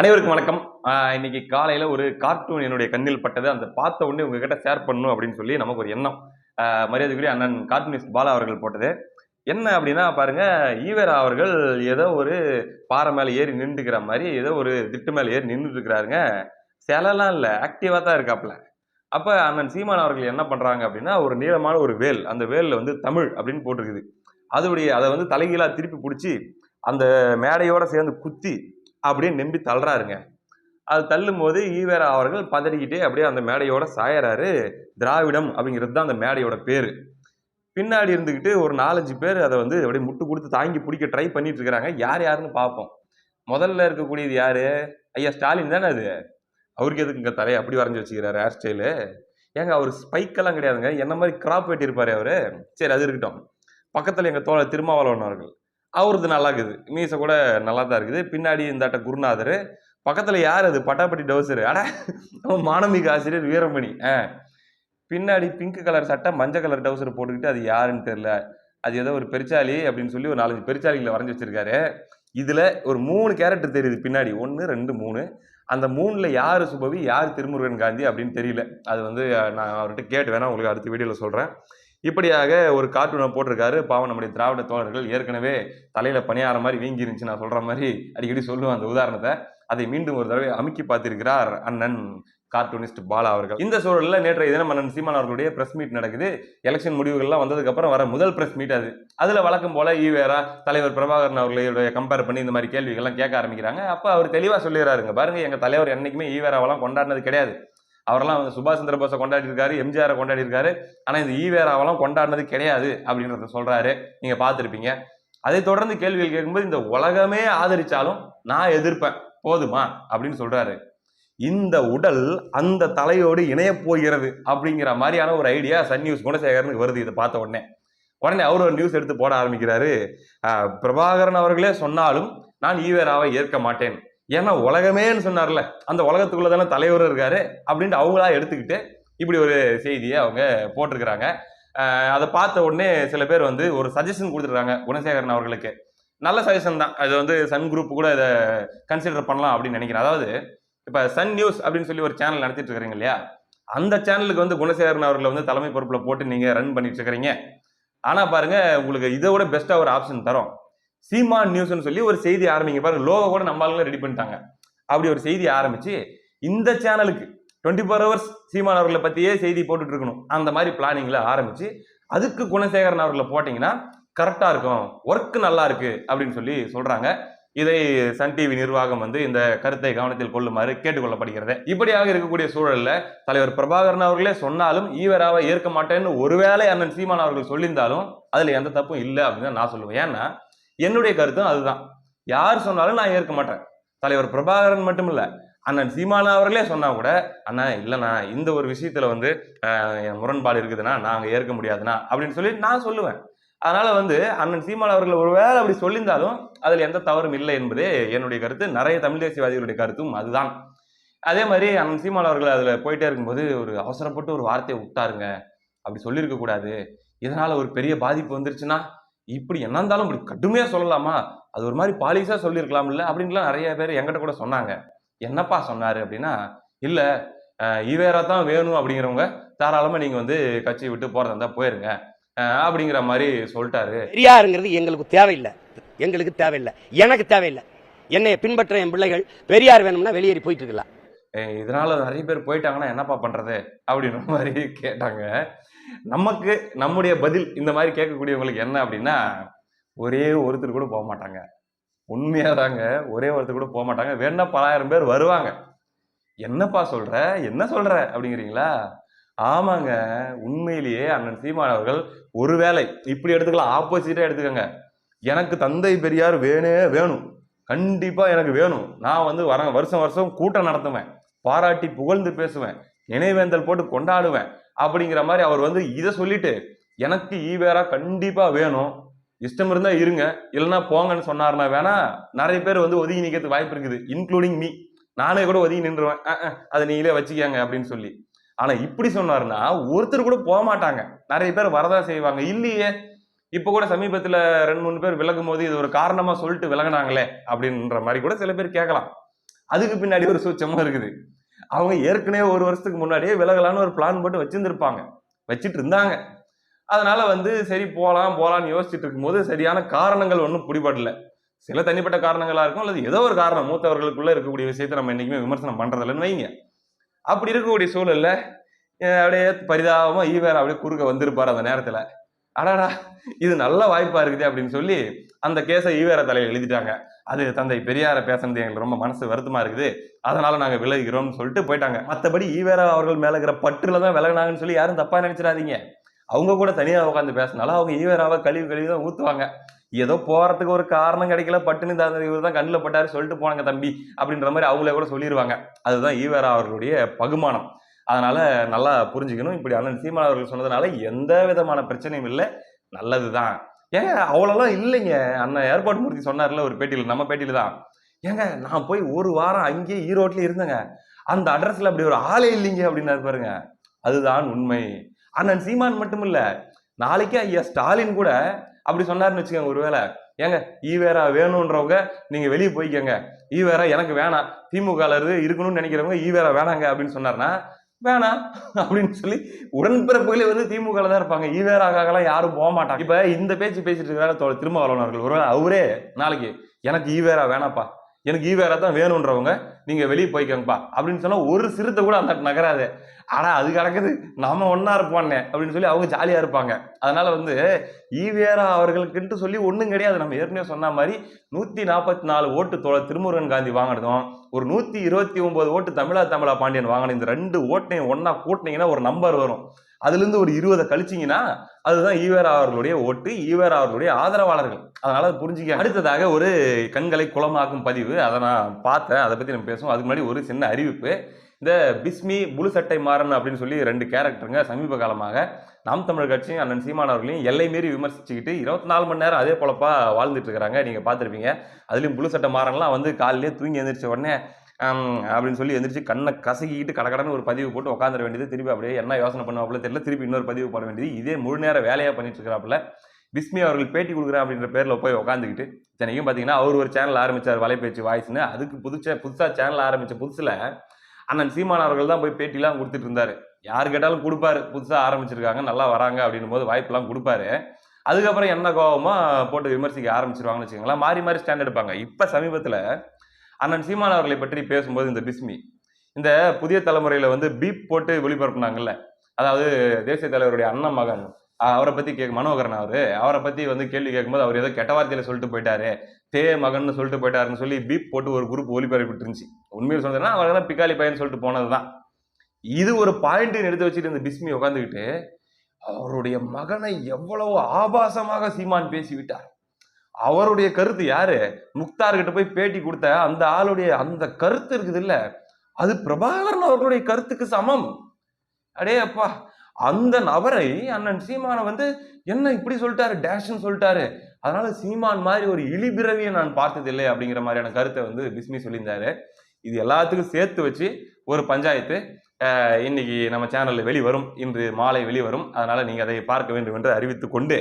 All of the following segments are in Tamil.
அனைவருக்கும் வணக்கம். இன்னைக்கு காலையில ஒரு கார்ட்டூன் என்னுடைய கண்ணில் பட்டது. அந்த பார்த்த உடனே உங்ககிட்ட ஷேர் பண்ணணும் அப்படின்னு சொல்லி நமக்கு ஒரு எண்ணம். மரியாதைக்குரிய அண்ணன் கார்ட்டூனிஸ்ட் பாலா அவர்கள் போட்டது. என்ன அப்படின்னா பாருங்க ஈவேரா அவர்கள் ஏதோ ஒரு பாறை மேலே ஏறி நின்றுக்கிற மாதிரி ஏதோ ஒரு திட்டு மேலே ஏறி நின்றுட்டு இருக்கிறாருங்க இல்லை ஆக்டிவாக தான் இருக்காப்புல. அப்போ அண்ணன் சீமான் அவர்கள் என்ன பண்ணுறாங்க அப்படின்னா ஒரு நீளமான ஒரு வேல் அந்த வேலில் வந்து தமிழ் அப்படின்னு போட்டிருக்குது. அதோடைய அதை வந்து தலைகீழாக திருப்பி பிடிச்சி அந்த மேடையோட சேர்ந்து குத்தி அப்படியே நம்பி தள்ளுறாருங்க. அது தள்ளும் போது ஈவேரா அவர்கள் பதறிக்கிட்டே அப்படியே அந்த மேடையோட சாயறாரு. திராவிடம் அப்படிங்கிறது தான் அந்த மேடையோட பேர். பின்னாடி இருந்துக்கிட்டு ஒரு நாலஞ்சு பேர் அதை வந்து அப்படியே முட்டு கொடுத்து தாங்கி பிடிக்க ட்ரை பண்ணிட்டு இருக்கிறாங்க. யார் யாருன்னு பார்ப்போம். முதல்ல இருக்கக்கூடியது யாரு? ஐயா ஸ்டாலின் தானே அது? அவருக்கு எதுக்குங்க தலையை அப்படி வரைஞ்சி வச்சுக்கிறாரு ஹேர் ஸ்டைலு ஏங்க அவர் ஸ்பைக்கெல்லாம் கிடையாதுங்க. என்ன மாதிரி கிராப் வெட்டியிருப்பாரு அவரு? சரி அது இருக்கட்டும். பக்கத்தில் எங்கள் தோழர் திருமாவளவன் அவர்கள். அவரது நல்லா இருக்குது மீசை கூட நல்லா தான் இருக்குது. பின்னாடி இருந்தாட்ட குருநாதர். பக்கத்தில் யார் அது? பட்டாப்பட்டி டவுசர். அட அவன் ஆசிரியர் வீரமணி. ஆ. பின்னாடி பிங்க் கலர் சட்டை மஞ்சள் கலர் டவுசர் போட்டுக்கிட்டு அது யாருன்னு தெரில. அது ஏதோ ஒரு பெருச்சாலி அப்படின்னு சொல்லி ஒரு நாலஞ்சு பெருச்சாலிகளை வரைஞ்சி வச்சிருக்காரு. இதில் ஒரு மூணு கேரக்டர் தெரியுது பின்னாடி. ஒன்று ரெண்டு மூணு. அந்த மூணில் யார் சுபவி யார் திருமுருகன் காந்தி அப்படின்னு தெரியல. அது வந்து நான் அவர்கிட்ட கேட்டு வேணா உங்களுக்கு அடுத்த வீடியோவில் சொல்கிறேன் இப்படியாக ஒரு கார்ட்டூனை போட்டிருக்காரு. பாவம் நம்முடைய திராவிட தோழர்கள் ஏற்கனவே தலையில் பணியார மாதிரி வீங்கி இருந்துச்சு நான் சொல்கிற மாதிரி அடிக்கடி சொல்லுவேன் அந்த உதாரணத்தை. அதை மீண்டும் ஒரு தடவை அமுக்கி பார்த்திருக்கிறார் அண்ணன் கார்ட்டூனிஸ்ட் பாலா அவர்கள். இந்த சூழலில் நேற்றைய தினம் அண்ணன் சீமான் அவர்களுடைய பிரஸ் மீட் நடக்குது. எலெக்ஷன் முடிவுகள்லாம் வந்ததுக்கப்புறம் வர முதல் பிரஸ் மீட் அது. அதில் வழக்கம் போல ஈவேரா தலைவர் பிரபாகரன் அவர்களுடைய கம்பேர் பண்ணி இந்த மாதிரி கேள்விகள்லாம் கேட்க ஆரம்பிக்கிறாங்க. அப்போ அவர் தெளிவாக சொல்லிடுறாருங்க. பாருங்க எங்கள் தலைவர் என்னைக்குமே ஈவேராவெல்லாம் கொண்டாடினது கிடையாது. அவரெல்லாம் வந்து சுபாஷ் சந்திர போஸை கொண்டாடிருக்காரு எம்ஜிஆரை கொண்டாடிருக்காரு ஆனால் இந்த ஈவேராவெல்லாம் கொண்டாடினது கிடையாது அப்படின்றத சொல்கிறாரு நீங்கள் பார்த்துருப்பீங்க. அதை தொடர்ந்து கேள்விகள் கேட்கும்போது இந்த உலகமே ஆதரிச்சாலும் நான் எதிர்ப்பேன். போதுமா? அப்படின்னு சொல்கிறாரு இந்த உடல் அந்த தலையோடு இணையப் போகிறது அப்படிங்கிற மாதிரியான ஒரு ஐடியா சன் நியூஸ் குணசேகரனுக்கு வருது இதை பார்த்த உடனே. உடனே அவர் ஒரு நியூஸ் எடுத்து போட ஆரம்பிக்கிறாரு. பிரபாகரன் அவர்களே சொன்னாலும் நான் ஈவேராவை ஏற்க மாட்டேன். ஏன்னா உலகமேன்னு சொன்னார்ல அந்த உலகத்துக்குள்ள தானே தலைவர் இருக்காரு அப்படின்ட்டு அவங்களா எடுத்துக்கிட்டு இப்படி ஒரு செய்தியை அவங்க போட்டிருக்கிறாங்க. அதை பார்த்த உடனே சில பேர் வந்து ஒரு சஜஷன் கொடுத்துருக்காங்க குணசேகரன் அவர்களுக்கு. நல்ல சஜஷன் தான். அது வந்து சன் குரூப் கூட இதை கன்சிடர் பண்ணலாம் அப்படின்னு நினைக்கிறேன். அதாவது இப்போ சன் நியூஸ் அப்படின்னு சொல்லி ஒரு சேனல் நடத்திட்டு இருக்கிறீங்க இல்லையா? அந்த சேனலுக்கு வந்து குணசேகரன் அவர்களை வந்து தலைமை பொறுப்பில் போட்டு நீங்கள் ரன் பண்ணிட்டு இருக்கிறீங்க ஆனால் பாருங்கள் உங்களுக்கு இதை விட பெஸ்ட்டாக ஒரு ஆப்ஷன் தரும். சீமான் நியூஸ்னு சொல்லி ஒரு செய்தி ஆரம்பிங்க பாருங்க. லோகோ கூட நம்ம ஆளுங்க ரெடி பண்ணிட்டாங்க. அப்படி ஒரு செய்தி ஆரம்பிச்சு இந்த சேனலுக்கு டுவெண்ட்டி ஃபோர் ஹவர்ஸ் சீமான் அவர்களை பற்றியே செய்தி போட்டுட்டு இருக்கணும். அந்த மாதிரி பிளானிங்கில் ஆரம்பிச்சு அதுக்கு குணசேகரன் அவர்களை போட்டிங்கன்னா கரெக்டாக இருக்கும். ஒர்க் நல்லா இருக்கு அப்படின்னு சொல்லி சொல்கிறாங்க இதை சன் டிவி நிர்வாகம் வந்து இந்த கருத்தை கவனத்தில் கொள்ளுமாறு கேட்டுக்கொள்ளப்படுகிறது. இப்படியாக இருக்கக்கூடிய சூழலில் தலைவர் பிரபாகரன் அவர்களே சொன்னாலும் ஈவராவை ஏற்க மாட்டேன்னு ஒருவேளை அண்ணன் சீமான் அவர்கள் சொல்லியிருந்தாலும் அதில் எந்த தப்பும் இல்லை அப்படின்னு தான் நான் சொல்லுவேன். ஏன்னா என்னுடைய கருத்தும் அதுதான். யார் சொன்னாலும் நான் ஏற்க மாட்டேன். தலைவர் பிரபாகரன் மட்டும் இல்லை அண்ணன் சீமானா அவர்களே சொன்னா கூட அண்ணா இல்லைண்ணா இந்த ஒரு விஷயத்துல வந்து என் முரண்பாடு இருக்குதுன்னா நாங்கள் ஏற்க முடியாதுண்ணா அப்படின்னு சொல்லி நான் சொல்லுவேன். அதனால வந்து அண்ணன் சீமான் அவர்கள் ஒருவேளை அப்படி சொல்லியிருந்தாலும் அதில் எந்த தவறும் இல்லை என்பதே என்னுடைய கருத்து. நிறைய தமிழ் தேசியவாதிகளுடைய கருத்தும் அதுதான். அதே மாதிரி அண்ணன் சீமான் அவர்கள் அதில் போயிட்டே இருக்கும்போது ஒரு அவசரப்பட்டு ஒரு வார்த்தையை விட்டாருங்க. அப்படி சொல்லியிருக்க கூடாது. இதனால ஒரு பெரிய பாதிப்பு வந்துருச்சுன்னா இப்படி என்ன இருந்தாலும் இப்படி கடுமையா சொல்லலாமா? அது ஒரு மாதிரி பாலிசா சொல்லியிருக்கலாம்ல அப்படின்லாம் நிறைய பேர் என்கிட்ட கூட சொன்னாங்க. என்னப்பா சொன்னாரு அப்படின்னா இல்ல ஈவேரா தான் வேணும் அப்படிங்கிறவங்க தாராளமா நீங்க வந்து கட்சியை விட்டு போறதா இருந்தா போயிருங்க. அப்படிங்கிற மாதிரி சொல்லிட்டாரு. பெரியாருங்கிறது எங்களுக்கு தேவையில்லை. எங்களுக்கு தேவையில்லை. எனக்கு தேவையில்லை. என்னை பின்பற்ற என் பிள்ளைகள் பெரியார் வேணும்னா வெளியேறி போயிட்டு இருக்கலாம். இதனால நிறைய பேர் போயிட்டாங்கன்னா என்னப்பா பண்றது? அப்படின்ற மாதிரி கேட்டாங்க. நமக்கு நம்முடைய பதில் இந்த மாதிரி கேட்கக்கூடியவங்களுக்கு என்ன அப்படின்னா ஒரே ஒருத்தர் கூட போக மாட்டாங்க. உண்மையாக தாங்க ஒரே ஒருத்தர் கூட போக மாட்டாங்க. வேணா பலாயிரம் பேர் வருவாங்க. என்னப்பா சொல்ற? என்ன சொல்ற? அப்படிங்கிறீங்களா? ஆமாங்க உண்மையிலேயே அண்ணன் சீமான் அவர்கள் ஒருவேளை இப்படி எடுத்துக்கலாம் ஆப்போசிட்டா எடுத்துக்கோங்க. எனக்கு தந்தை பெரியார் வேணே வேணும். கண்டிப்பா எனக்கு வேணும். நான் வந்து வர வருஷம் வருஷம் கூட்டம் நடத்துவேன். பாராட்டி புகழ்ந்து பேசுவேன். நினைவேந்தல் போட்டு கொண்டாடுவேன். அப்படிங்கிற மாதிரி அவர் வந்து இதை சொல்லிட்டு எனக்கு ஈவேரா கண்டிப்பா வேணும். இஷ்டம் இருந்தா இருங்க. இல்லைன்னா போங்கன்னு சொன்னாருன்னா வேணா நிறைய பேர் வந்து ஒதுங்கி நிற்கிறதுக்கு வாய்ப்பு இருக்குது இன்க்ளூடிங் மீ நானே கூட ஒதுங்கி நின்றுவேன் அதை நீங்களே வச்சுக்கங்க அப்படின்னு சொல்லி. ஆனா இப்படி சொன்னாருன்னா ஒருத்தர் கூட போக மாட்டாங்க. நிறைய பேர் வரதா செய்வாங்க. இல்லையே இப்ப கூட சமீபத்துல ரெண்டு மூணு பேர் விலகும் போது இது ஒரு காரணமா சொல்லிட்டு விலகினாங்களே அப்படின்ற மாதிரி கூட சில பேர் கேட்கலாம். அதுக்கு பின்னாடி ஒரு சூச்சமா இருக்குது. அவங்க ஏற்கனவே ஒரு வருஷத்துக்கு முன்னாடியே விலகலான்னு ஒரு பிளான் போட்டு வச்சிருந்திருப்பாங்க. வச்சுட்டு இருந்தாங்க. அதனால வந்து சரி போகலாம் போகலாம்னு யோசிச்சுட்டு இருக்கும்போது சரியான காரணங்கள் ஒன்றும் பிடிபடல. சில தனிப்பட்ட காரணங்களாக இருக்கும் அல்லது ஏதோ ஒரு காரணம். மூத்தவர்களுக்குள்ளே இருக்கக்கூடிய விஷயத்தை நம்ம என்றைக்குமே விமர்சனம் பண்ணுறதில்லன்னு வைங்க. அப்படி இருக்கக்கூடிய சூழலில் அப்படியே பரிதாபமாக ஈவேரா அப்படியே குறுக்க வந்திருப்பார் அந்த நேரத்தில். அடாடா இது நல்ல வாய்ப்பா இருக்குது அப்படின்னு சொல்லி அந்த கேஸை ஈவேரா தலையில் எழுதிட்டாங்க. அது தந்தை பெரியார பேசுனது எங்களுக்கு ரொம்ப மனசு வருத்தமா இருக்குது. அதனால நாங்க விலகிறோம்னு சொல்லிட்டு போயிட்டாங்க. மற்றபடி ஈவேரா அவர்கள் மேல இருக்கிற பற்றுல தான் விலகினாங்கன்னு சொல்லி யாரும் தப்பா நினைச்சிடாதீங்க. அவங்க கூட தனியாக உட்காந்து பேசினாலும் அவங்க ஈவேராவை கழிவு கழிவு தான் ஊத்துவாங்க. ஏதோ போறதுக்கு ஒரு காரணம் கிடைக்கல பட்டுன்னு இந்த இவர் தான் கண்ணில் பட்டாரு சொல்லிட்டு போனாங்க தம்பி அப்படின்ற மாதிரி அவங்களே கூட சொல்லிடுவாங்க அதுதான் ஈவேரா அவர்களுடைய பகுமானம். அதனால் நல்லா புரிஞ்சுக்கணும். இப்படி அண்ணன் சீமான் அவர்கள் சொன்னதுனால எந்த விதமான பிரச்சனையும் இல்லை. நல்லது தான் ஏங்க அவ்வளோலாம் இல்லைங்க. அண்ணன் ஏர்போர்ட் மூர்த்தி சொன்னார்ல ஒரு பேட்டியில் நம்ம பேட்டியில் தான். ஏங்க நான் போய் ஒரு வாரம் அங்கேயே ஈரோட்டில் இருந்தேங்க. அந்த அட்ரஸில் அப்படி ஒரு ஆளே இல்லைங்க அப்படின்னாரு பாருங்க. அதுதான் உண்மை. அண்ணன் சீமான் மட்டும் இல்லை நாளைக்கே ஐயா ஸ்டாலின் கூட அப்படி சொன்னாருன்னு வச்சுக்கோங்க ஒருவேளை ஏங்க ஈவேரா வேணுன்றவங்க நீங்க வெளியே போய்க்கங்க. ஈவேரா எனக்கு வேணாம். திமுக இருக்கணும்னு நினைக்கிறவங்க ஈவேரா வேணாங்க அப்படின்னு சொன்னார்னா வேணாம் அப்படின்னு சொல்லி உடன்பிறப்புகளே வந்து திமுக தான் இருப்பாங்க. ஈவேராக்காகலாம் யாரும் போக மாட்டாங்க. இப்போ இந்த பேச்சு பேசிட்டு இருக்கிறாரு திரும்ப வளவனர்கள் ஒருவேளை அவரே நாளைக்கு எனக்கு ஈவேரா வேணாப்பா. எனக்கு ஈவேரா தான் வேணுன்றவங்க நீங்கள் வெளியே போய்க்கோங்கப்பா. அப்படின்னு சொன்னால் ஒரு சிறுத்தை கூட அந்த நகராது. ஆனால் அது கிடக்குது நம்ம ஒன்றா இருப்பானே அப்படின்னு சொல்லி அவங்க ஜாலியாக இருப்பாங்க. அதனால் வந்து ஈவேரா அவர்களுக்குன்ட்டு சொல்லி ஒன்றும் கிடையாது. நம்ம ஏற்கனவே சொன்ன மாதிரி நூற்றி நாற்பத்தி நாலு ஓட்டு தோழ திருமுருகன் காந்தி வாங்கினதும் ஒரு நூற்றி இருபத்தி ஒம்பது ஓட்டு தமிழா தமிழா பாண்டியன் வாங்கின இந்த ரெண்டு ஓட்டையும் ஒன்றா கூட்டினீங்கன்னா ஒரு நம்பர் வரும். அதுலேருந்து ஒரு இருபதை கழிச்சிங்கன்னா அதுதான் ஈவேரா அவர்களுடைய ஓட்டு ஈவேரா அவர்களுடைய ஆதரவாளர்கள். அதனால் அதை புரிஞ்சுக்க. அடுத்ததாக ஒரு கண்களை குளமாக்கும் பதிவு. அதை நான் பார்த்தேன். அதை பற்றி நம்ம பேசுவோம். அதுக்கு முன்னாடி ஒரு சின்ன அறிவிப்பு. இந்த பிஸ்மி புழு சட்டை மாறன் அப்படின்னு சொல்லி ரெண்டு கேரக்டருங்க சமீப காலமாக நாம் தமிழ் கட்சியும் அண்ணன் சீமான் அவர்களையும் எல்லை மீறி விமர்சிச்சுக்கிட்டு இருபத்தி நாலு மணி நேரம் அதே போலப்பா வாழ்ந்துட்டு இருக்கிறாங்க. நீங்கள் பார்த்துருப்பீங்க. அதுலேயும் புழு சட்டை மாறன்லாம் வந்து காலையிலே தூங்கி எழுந்திரிச்ச உடனே அப்படின்னு சொல்லி எந்திரிச்சு கண்ணை கசக்கிட்டு கடக்கடன்னு ஒரு பதிவு போட்டு உட்காந்துட வேண்டியது. திருப்பி அப்படியே என்ன யோசனை பண்ணுவாப்புல தெரியல. திருப்பி இன்னொரு பதிவு போட வேண்டியது. இதே முழு நேர வேலையாக பண்ணிட்டு இருக்கிறாப்புல பிஸ்மி அவர்கள் பேட்டி கொடுக்குறேன் அப்படின்ற பேரில் போய் உட்காந்துக்கிட்டு இத்தனைக்கும் பார்த்தீங்கன்னா அவர் ஒரு சேனல் ஆரம்பித்தார் வலைபேச்சு வாய்ஸ்னு அதுக்கு புதுச்சா புதுசாக சேனல் ஆரம்பித்த புதுசில் அண்ணன் சீமான் அவர்கள் தான் போய் பேட்டிலாம் கொடுத்துட்டு இருந்தார். யார் கேட்டாலும் கொடுப்பாரு. புதுசாக ஆரம்பிச்சிருக்காங்க நல்லா வராங்க அப்படின்னும் போது வாய்ப்பெல்லாம் கொடுப்பாரு. அதுக்கப்புறம் என்ன கோவமா போட்டு விமர்சிக்க ஆரம்பிச்சிருவாங்கன்னு வச்சுக்கோங்களேன். மாறி மாறி ஸ்டாண்ட் எடுப்பாங்க. இப்போ சமீபத்தில் அண்ணன் சீமான் அவர்களை பற்றி பேசும்போது இந்த பிஸ்மி இந்த புதிய தலைமுறையில் வந்து பீப் போட்டு ஒளிபரப்புனாங்கல்ல அதாவது தேசிய தலைவருடைய அண்ணன் மகன் அவரை பற்றி கேட்க மனோகரன் அவர் அவரை பற்றி வந்து கேள்வி கேட்கும்போது அவர் ஏதோ கெட்ட வார்த்தையில் சொல்லிட்டு போயிட்டாரு தே மகன் சொல்லிட்டு போயிட்டாருன்னு சொல்லி பீப் போட்டு ஒரு குரூப் ஒளிபரப்பிட்டு இருந்துச்சு உண்மையில் சொன்னதுன்னா அவர் தான் பிக்காலி பையன் சொல்லிட்டு போனதுதான். இது ஒரு பாயிண்ட்னு எடுத்து வச்சுட்டு இந்த பிஸ்மி உட்காந்துக்கிட்டு அவருடைய மகனை எவ்வளவு ஆபாசமாக சீமான் பேசிவிட்டார். அவருடைய கருத்து யாரு? முக்தார் கிட்ட போய் பேட்டி கொடுத்த அந்த ஆளுடைய அந்த கருத்து இருக்குது இல்ல அது பிரபாகரன் அவர்களுடைய கருத்துக்கு சமம். அடே அப்பா அந்த நபரை அண்ணன் சீமானை வந்து என்ன இப்படி சொல்லிட்டாரு டேஷ்னு சொல்லிட்டாரு. அதனால சீமான் மாதிரி ஒரு இழிபிறவியை நான் பார்த்ததில்லை அப்படிங்கிற மாதிரியான கருத்தை வந்து பிஸ்மி சொல்லியிருந்தாரு. இது எல்லாத்துக்கும் சேர்த்து வச்சு ஒரு பஞ்சாயத்து இன்னைக்கு நம்ம சேனலில் வெளிவரும் இன்று மாலை வெளிவரும். அதனால நீங்கள் அதை பார்க்க வேண்டும் என்று அறிவித்து கொண்டு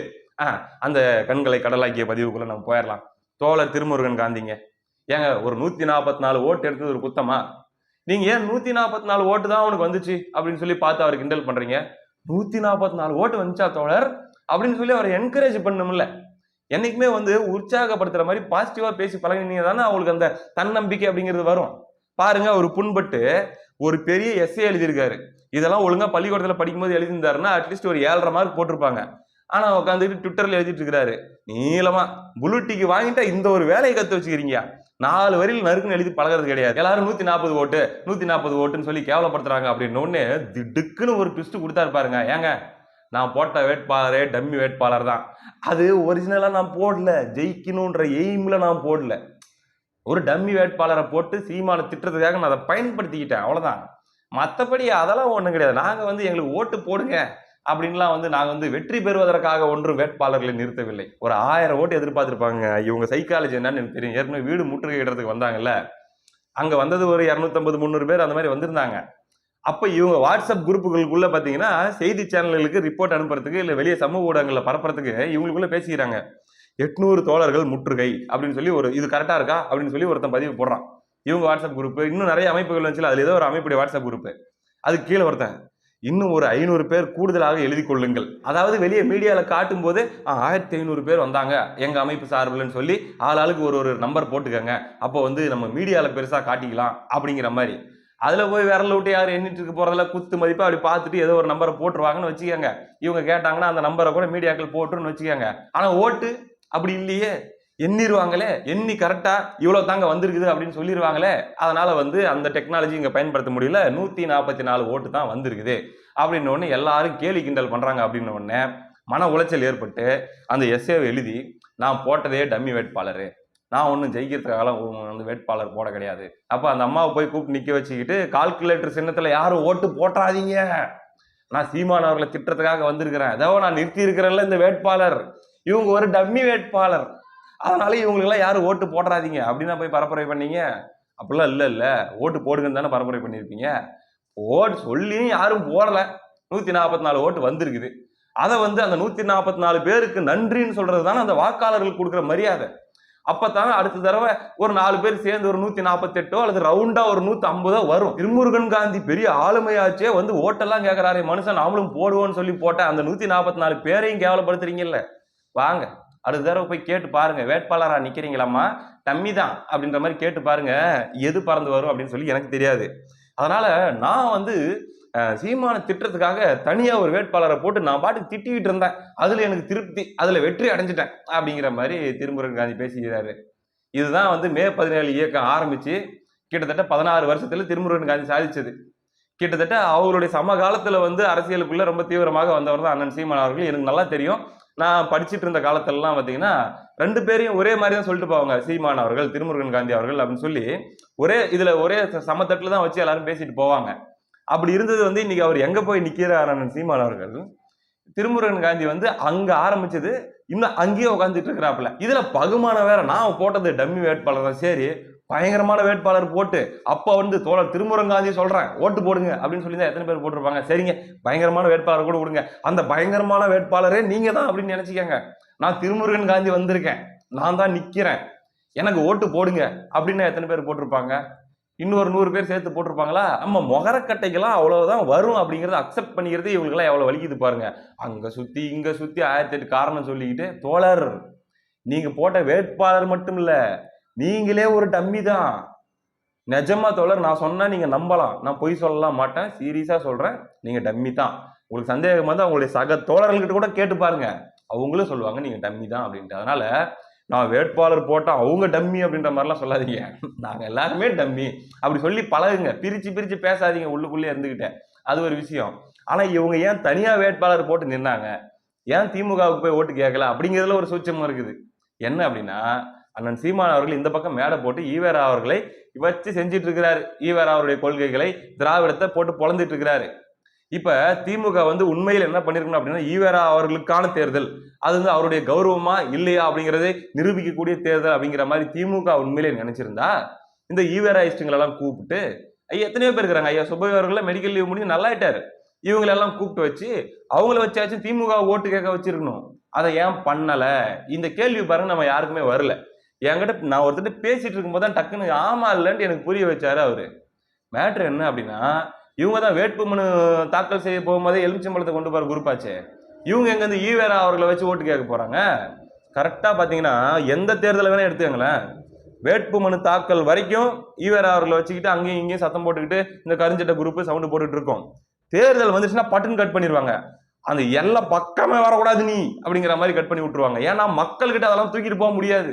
அந்த கண்களை கடலாக்கிய பதிவுக்குள்ளே நம்ம போயிடலாம் தோழர் திருமுருகன் காந்திங்க. ஏங்க ஒரு நூற்றி நாற்பத்தி நாலு ஓட்டு எடுத்தது ஒரு குத்தமா? நீங்கள் ஏன் நூற்றி நாற்பத்தி நாலு ஓட்டு தான் அவனுக்கு வந்துச்சு அப்படின்னு சொல்லி பார்த்து அவர் கிண்டல் பண்ணுறீங்க நூற்றி நாற்பத்தி நாலு ஓட்டு வந்துச்சா தோழர்? அப்படின்னு சொல்லி அவரை என்கரேஜ் பண்ணணும்ல. என்றைக்குமே வந்து உற்சாகப்படுத்துகிற மாதிரி பாசிட்டிவாக பேசி பழகினீங்க தானே அவங்களுக்கு அந்த தன்னம்பிக்கை அப்படிங்கிறது வரும். பாருங்க அவர் புண்பட்டு ஒரு பெரிய எஸ்ஏ எழுதியிருக்காரு. இதெல்லாம் ஒழுங்காக பள்ளிக்கூடத்தில் படிக்கும்போது எழுதியிருந்தாருன்னா அட்லீஸ்ட் ஒரு ஏழரை மார்க் போட்டிருப்பாங்க. ஆனால் உட்காந்துட்டு ட்விட்டரில் எழுதிட்டு இருக்கிறாரு. நீளமா புளுட்டிக்கு வாங்கிட்டா இந்த ஒரு வேலையை கற்று வச்சுக்கிறீங்க. நாலு வரையில் நறுக்குன்னு எழுதி பழகிறது கிடையாது. எல்லாரும் நூற்றி நாற்பது ஓட்டு நூற்றி நாற்பது ஓட்டுன்னு சொல்லி கேவலப்படுத்துறாங்க அப்படின்னு திடுக்குன்னு ஒரு ட்விஸ்ட் கொடுத்தாரு பாருங்க. ஏங்க நான் போட்ட வேட்பாளரே டம்மி வேட்பாளர் தான். அது ஒரிஜினலாக நான் போடல. ஜெயிக்கணுன்ற எய்மில் நான் போடல. ஒரு டம்மி வேட்பாளரை போட்டு சீமான திட்டத்துக்காக நான் அதை பயன்படுத்திக்கிட்டேன். அவ்வளோதான் மற்றபடி அதெல்லாம் ஒன்றும் கிடையாது. நாங்கள் வந்து எங்களுக்கு ஓட்டு போடுங்க. அப்படின்லாம் வந்து நாங்கள் வந்து வெற்றி பெறுவதற்காக ஒன்றும் வேட்பாளர்களை நிறுத்தவில்லை. ஒரு ஆயிரம் ஓட்டு எதிர்பார்த்திருப்பாங்க. இவங்க சைக்காலஜி என்னன்னு எனக்கு தெரியும். ஏற்கனவே வீடு முற்றுகையிடுறதுக்கு வந்தாங்கல்ல. அங்கே வந்தது ஒரு இரநூத்தம்பது முந்நூறு பேர் அந்த மாதிரி வந்திருந்தாங்க. அப்போ இவங்க வாட்ஸ்அப் குரூப்புகளுக்குள்ளே பார்த்தீங்கன்னா செய்தி சேனல்களுக்கு ரிப்போர்ட் அனுப்புறதுக்கு இல்லை வெளியே சமூக ஊடகங்களில் பரப்புறதுக்கு இவங்களுக்குள்ளே பேசிக்கிறாங்க. எட்நூறு தோழர்கள் முற்றுகை அப்படின்னு சொல்லி ஒரு இது கரெக்டாக இருக்கா? அப்படின்னு சொல்லி ஒருத்தன் பதிவு போடுறான். இவங்க வாட்ஸ்அப் குரூப் இன்னும் நிறைய அமைப்புகள் வந்துச்சு அதில் ஏதோ ஒரு அமைப்புடைய வாட்ஸ்அப் குரூப் அதுக்கு கீழே ஒருத்தன் இன்னும் ஒரு ஐநூறு பேர் கூடுதலாக எழுதி கொள்ளுங்கள். அதாவது வெளியே மீடியாவில் காட்டும் போது ஆயிரத்தி ஐநூறு பேர் வந்தாங்க. எங்கள் அமைப்பு சார்பில்னு சொல்லி ஆளாளுக்கு ஒரு ஒரு நம்பர் போட்டுக்கோங்க. அப்போ வந்து நம்ம மீடியாவில் பெருசாக காட்டிக்கலாம். அப்படிங்கிற மாதிரி. அதில் போய் விரல விட்டு யார் எண்ணிட்டு இருக்க போகிறதில்ல குத்து மதிப்பாக அப்படி பார்த்துட்டு ஏதோ ஒரு நம்பரை போட்டுருவாங்கன்னு வச்சுக்கோங்க. இவங்க கேட்டாங்கன்னா அந்த நம்பரை கூட மீடியாக்கள் போட்டுருன்னு வச்சுக்கோங்க. ஆனால் ஓட்டு அப்படி இல்லையே. எண்ணிருவாங்களே எண்ணி கரெக்டாக இவ்வளோ தாங்க வந்திருக்குது அப்படின்னு சொல்லிடுவாங்களே அதனால் வந்து அந்த டெக்னாலஜி இங்கே பயன்படுத்த முடியல. நூற்றி நாற்பத்தி நாலு ஓட்டு தான் வந்திருக்குது. அப்படின்னு ஒன்று எல்லாரும் கேலி கிண்டல் பண்ணுறாங்க அப்படின்னு மன உளைச்சல் ஏற்பட்டு அந்த எஸ்ஏவை எழுதி நான் போட்டதே டம்மி வேட்பாளர். நான் ஒன்றும் ஜெயிக்கிறதுக்காக வந்து வேட்பாளர் போட கிடையாது. அப்போ அந்த அம்மாவை போய் கூப்பிட்டு நிற்க வச்சுக்கிட்டு கால்குலேட்டர் சின்னத்தில் யாரும் ஓட்டு போட்டாதீங்க. நான் சீமான் அவர்களை திட்டத்துக்காக வந்திருக்கிறேன். ஏதோ நான் நிறுத்தி இருக்கிறேன்ல இந்த வேட்பாளர். இவங்க ஒரு டம்மி வேட்பாளர். அதனால இவங்களுக்கெல்லாம் யாரும் ஓட்டு போடுறாதீங்க அப்படின்னா போய் பரப்புரை பண்ணீங்க. அப்படிலாம் இல்லை இல்லை. ஓட்டு போடுங்கன்னு தானே பரப்புரை பண்ணியிருப்பீங்க. ஓட்டு சொல்லியும் யாரும் போடலை. நூற்றி நாற்பத்தி நாலு ஓட்டு வந்திருக்குது. அதை வந்து அந்த நூற்றி நாற்பத்தி நாலு பேருக்கு நன்றின்னு சொல்கிறது தானே அந்த வாக்காளர்களுக்கு கொடுக்குற மரியாதை. அப்பத்தானே அடுத்த தடவை ஒரு நாலு பேர் சேர்ந்து ஒரு நூற்றி நாற்பத்தெட்டோ அல்லது ரவுண்டாக ஒரு நூற்றி ஐம்பதோ வரும். திருமுருகன் காந்தி பெரிய ஆளுமையாச்சே வந்து ஓட்டெல்லாம் கேட்குறாரு மனுஷன் நாமளும் போடுவோன்னு சொல்லி போட்டேன் அந்த நூற்றி நாற்பத்தி நாலு பேரையும் கேவலப்படுத்துறீங்கல்ல. வாங்க. அடுத்த தடவை போய் கேட்டு பாருங்க. வேட்பாளராக நிற்கிறீங்களாம்மா டம்மி தான் அப்படின்ற மாதிரி கேட்டு பாருங்க. எது பறந்து வரும் அப்படின்னு சொல்லி எனக்கு தெரியாது. அதனால நான் வந்து சீமான திட்டத்துக்காக தனியாக ஒரு வேட்பாளரை போட்டு நான் பாட்டுக்கு திட்டிக்கிட்டு இருந்தேன். அதில் எனக்கு திருப்தி அதில் வெற்றி அடைஞ்சிட்டேன் அப்படிங்கிற மாதிரி திருமுருகன் காந்தி பேசிக்கிறாரு. இதுதான் வந்து மே பதினேழு இயக்கம் ஆரம்பித்து கிட்டத்தட்ட பதினாறு வருஷத்தில் திருமுருகன் காந்தி சாதிச்சது. கிட்டத்தட்ட அவருடைய சமகாலத்தில் வந்து அரசியலுக்குள்ளே ரொம்ப தீவிரமாக வந்தவர் தான் அண்ணன் சீமான் அவர்கள். எனக்கு நல்லா தெரியும். நான் படிச்சிட்டு இருந்த காலத்திலலாம் பார்த்தீங்கன்னா ரெண்டு பேரையும் ஒரே மாதிரி தான் சொல்லிட்டு போவாங்க. சீமான் அவர்கள் திருமுருகன் காந்தி அவர்கள் அப்படின்னு சொல்லி ஒரே இதில் ஒரே சமத்தட்டில் தான் வச்சு எல்லாரும் பேசிட்டு போவாங்க. அப்படி இருந்தது வந்து இன்னைக்கு அவர் எங்கே போய் நிற்கிறாரன் சீமான் அவர்கள்? திருமுருகன் காந்தி வந்து அங்கே ஆரம்பிச்சது இன்னும் அங்கேயே உட்காந்துட்டு இருக்கிறாப்புல. இதில் பகுமானம் வேற நான் போட்டது டம்மி வேட்பாளர்? தான் சரி பயங்கரமான வேட்பாளர் போட்டு அப்போ வந்து தோழர் திருமுருகன் சொல்கிறேன் ஓட்டு போடுங்க அப்படின்னு சொல்லி தான் எத்தனை பேர் போட்டிருப்பாங்க. சரிங்க பயங்கரமான வேட்பாளர் கூட கொடுங்க. அந்த பயங்கரமான வேட்பாளரே நீங்கள் தான் அப்படின்னு நினச்சிக்கோங்க. நான் திருமுருகன் காந்தி வந்திருக்கேன். நான் தான் நிற்கிறேன் எனக்கு ஓட்டு போடுங்க அப்படின்னு எத்தனை பேர் போட்டிருப்பாங்க? இன்னொரு நூறு பேர் சேர்த்து போட்டிருப்பாங்களா? நம்ம முகரக்கட்டைக்கெல்லாம் அவ்வளோதான் வரும் அப்படிங்கிறத அக்செப்ட் பண்ணிக்கிறது இவங்களுக்குலாம் எவ்வளோ வலிக்குது பாருங்க. அங்கே சுற்றி இங்கே சுற்றி ஆயிரத்தி எட்டு காரணம் சொல்லிக்கிட்டு தோழர் நீங்கள் போட்ட வேட்பாளர் மட்டும் இல்லை நீங்களே ஒரு டம்மி தான். நிஜமா தோழர் நான் சொன்னா நீங்க நம்பலாம். நான் பொய் சொல்லலாம் மாட்டேன். சீரியஸா சொல்றேன். நீங்க டம்மி தான். உங்களுக்கு சந்தேகம் வந்து அவங்களுடைய சக தோழர்கள்கிட்ட கூட கேட்டு பாருங்க. அவங்களும் சொல்லுவாங்க நீங்க டம்மி தான் அப்படின்ட்டு. அதனால நான் வேட்பாளர் போட்டால் அவங்க டம்மி அப்படின்ற மாதிரிலாம் சொல்லாதீங்க. நாங்கள் எல்லாருமே டம்மி. அப்படி சொல்லி பழகுங்க. பிரித்து பிரித்து பேசாதீங்க. உள்ளுக்குள்ளே இருந்துக்கிட்டேன் அது ஒரு விஷயம். ஆனால் இவங்க ஏன் தனியாக வேட்பாளர் போட்டு நின்னாங்க? ஏன் திமுகவுக்கு போய் ஓட்டு கேட்கல? அப்படிங்கிறதுல ஒரு சூட்சமா இருக்குது. என்ன அப்படின்னா அண்ணன் சீமான் அவர்கள் இந்த பக்கம் மேடை போட்டு ஈவேரா அவர்களை வச்சு செஞ்சிட்டு இருக்கிறாரு ஈவேரா அவருடைய கொள்கைகளை திராவிடத்தை போட்டு பொழந்துட்டு இருக்கிறாரு இப்ப திமுக வந்து உண்மையில் என்ன பண்ணிருக்கணும் அப்படின்னா ஈவேரா அவர்களுக்கான தேர்தல். அது வந்து அவருடைய கௌரவமா இல்லையா அப்படிங்கறதை நிரூபிக்கக்கூடிய தேர்தல் அப்படிங்கிற மாதிரி திமுக உண்மையிலே நினைச்சிருந்தா இந்த ஈவேராயிஸ்டுங்களை எல்லாம் கூப்பிட்டு ஐயா எத்தனையோ பேர் இருக்கிறாங்க. ஐயா சுபை அவர்கள் மெடிக்கல் லீவ் முடிஞ்சு நல்லாயிட்டாரு இவங்களெல்லாம் கூப்பிட்டு வச்சு அவங்கள வச்சாச்சும் திமுக ஓட்டு கேட்க வச்சிருக்கணும். அதை ஏன் பண்ணலை? இந்த கேள்வி பாருங்க நம்ம யாருக்குமே வரல. என்கிட்ட நான் ஒருத்தர் பேசிட்டு இருக்கும்போது தான் டக்குன்னு ஆமா இல்லைன்ட்டு எனக்கு புரிய வச்சாரு அவரு. மேட்ரு என்ன அப்படின்னா இவங்க தான் வேட்புமனு தாக்கல் செய்ய போகும்போதே எலுமிச்சம்பழத்தை கொண்டு போகிற குரூப்பாச்சு இவங்க எங்கேருந்து ஈவேரா அவர்களை வச்சு ஓட்டு கேட்க போறாங்க? கரெக்டாக பார்த்தீங்கன்னா எந்த தேர்தலை வேணால் எடுத்துக்கங்களேன். வேட்புமனு தாக்கல் வரைக்கும் ஈவேரா அவர்களை வச்சுக்கிட்டு அங்கேயும் இங்கேயும் சத்தம் போட்டுக்கிட்டு இந்த கருஞ்சட்ட குரூப்பு சவுண்டு போட்டுட்டு இருக்கோம். தேர்தல் வந்துச்சுன்னா பட்டுன்னு கட் பண்ணிடுவாங்க அந்த எல்லா பக்கமே வரக்கூடாது நீ அப்படிங்கிற மாதிரி கட் பண்ணி விட்டுருவாங்க. ஏன்னா மக்கள்கிட்ட அதெல்லாம் தூக்கிட்டு போக முடியாது.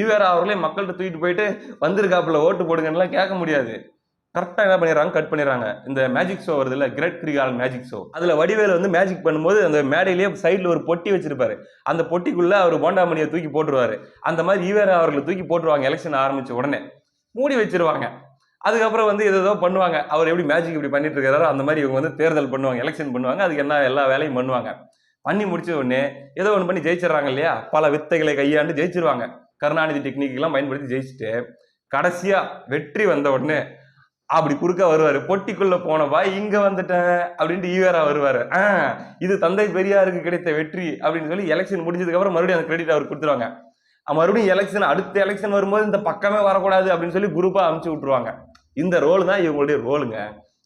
ஈவேரா அவர்களே மக்கள்கிட்ட தூக்கிட்டு போயிட்டு வந்திருக்காப்புல ஓட்டு போடுங்கன்னுலாம் கேட்க முடியாது. கரெக்டாக என்ன பண்ணிடுறாங்க? கட் பண்ணிடுறாங்க. இந்த மேஜிக் ஷோ வருது இல்லை கிரேட் கிரிகால் மேஜிக் ஷோ அதில் வடிவேலு வந்து மேஜிக் பண்ணும்போது அந்த மேடையிலேயே சைடில் ஒரு பொட்டி வச்சிருப்பாரு. அந்த பொட்டிக்குள்ளே அவர் போண்டாமணியை தூக்கி போட்டுருவாரு. அந்த மாதிரி ஈவேரா அவர்களை தூக்கி போட்டுருவாங்க எலெக்ஷன் ஆரம்பித்த உடனே. மூடி வச்சிருவாங்க. அதுக்கப்புறம் வந்து ஏதோ பண்ணுவாங்க. அவர் எப்படி மேஜிக் இப்படி பண்ணிட்டு இருக்காரோ அந்த மாதிரி இவங்க வந்து தேர்தல் பண்ணுவாங்க எலெக்ஷன் பண்ணுவாங்க. அதுக்கு என்ன எல்லா வேலையும் பண்ணுவாங்க. பண்ணி முடிச்ச உடனே ஏதோ ஒன்று பண்ணி ஜெயிச்சிடுறாங்க இல்லையா? பல வித்தைகளை கையாண்டு ஜெயிச்சிருவாங்க. கருணாநிதி டெக்னிக் எல்லாம் பயன்படுத்தி ஜெயிச்சுட்டு கடைசியாக வெற்றி வந்த உடனே அப்படி குறுக்க வருவாரு. பொட்டிக்குள்ள போனவா? இங்க வந்துட்டேன் அப்படின்ட்டு ஈவேரா வருவாரு. ஆ இது தந்தை பெரியாருக்கு கிடைத்த வெற்றி அப்படின்னு சொல்லி எலெக்ஷன் முடிஞ்சதுக்கு அப்புறம் மறுபடியும் அந்த கிரெடிட் அவர் கொடுத்துருவாங்க. மறுபடியும் எலெக்ஷன் அடுத்த எலெக்ஷன் வரும்போது இந்த பக்கமே வரக்கூடாது அப்படின்னு சொல்லி குரூப்பா அமுச்சு விட்டுருவாங்க. இந்த ரோல் தான் இவங்களுடைய ரோலுங்க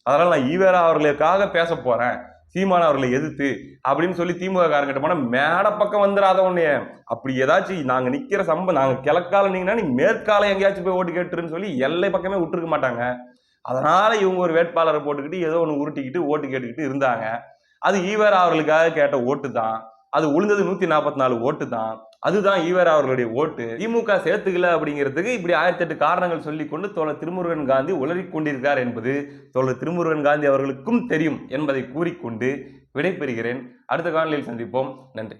அதனால நான் ஈவேரா அவர்களுக்காக பேச போறேன். சீமான் அவர்களை எதிர்த்து அப்படின்னு சொல்லி திமுக காரங்கிட்ட போனால் மேட பக்கம் வந்துடாத உடனே அப்படி ஏதாச்சும் நாங்கள் நிற்கிற சம்ப நாங்கள் கிழக்கால நீங்கன்னா நீ மேற்கால எங்கேயாச்சும் போய் ஓட்டு கேட்டுருன்னு சொல்லி எல்லை பக்கமே விட்டுருக்க மாட்டாங்க. அதனால இவங்க ஒரு வேட்பாளரை போட்டுக்கிட்டு ஏதோ ஒன்று உருட்டிக்கிட்டு ஓட்டு கேட்டுக்கிட்டு இருந்தாங்க. அது ஈவர் அவர்களுக்காக கேட்ட ஓட்டு தான் அது உளுந்தது நூற்றி நாற்பத்தி நாலு ஓட்டு தான் அதுதான் ஈவர் அவர்களுடைய ஓட்டு. திமுக சேர்த்துக்கல அப்படிங்கிறதுக்கு இப்படி ஆயிரத்தி எட்டு காரணங்கள் சொல்லி கொண்டு தோழர் திருமுருகன் காந்தி உளறிக் கொண்டிருக்கார் என்பது தோழர் திருமுருகன் காந்தி அவர்களுக்கும் தெரியும் என்பதை கூறிக்கொண்டு விடைபெறுகிறேன். அடுத்த காணொலியில் சந்திப்போம். நன்றி.